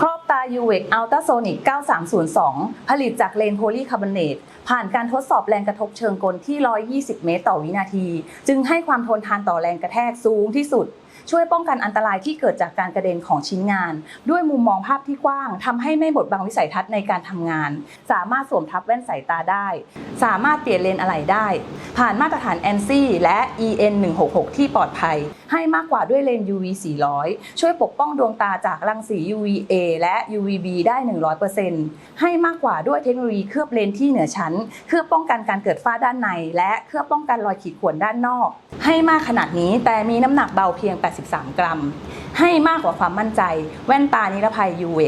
ครอบา u v e c Ultrasonic 9302 ผลิตจากเลนโพลีคาร์บอเนตผ่านการทดสอบแรงกระทบเชิงกลที่ 120 เมตรต่อวินาที จึงให้ความทนทานต่อแรงกระแทกสูงที่สุด ช่วยป้องกันอันตรายที่เกิดจากการกระเด็นของชิ้นงาน ด้วยมุมมองภาพที่กว้างทำให้ไม่บดบังวิสัยทัศน์ในการทำงาน สามารถสวมทับแว่นสายตาได้ สามารถเปลี่ยนเลนอะไหล่ได้ ผ่านมาตรฐาน ANSI และ EN 166ที่ปลอดภัย ให้มากกว่าด้วยเลน UV 400 ช่วยปกป้องดวงตาจากรังสี UVA และ UVB ได้ 100%ให้มากกว่าด้วยเทคโนโลยีเคลือบเลนที่เหนือชั้น เคลือบป้องกันการเกิดฝ้าด้านใน และเคลือบป้องกันรอยขีดข่วนด้านนอก ให้มากขนาดนี้แต่มีน้ำหนักเบาเพียง 83 กรัม ให้มากกว่าความมั่นใจ แว่นตานิรภัย UV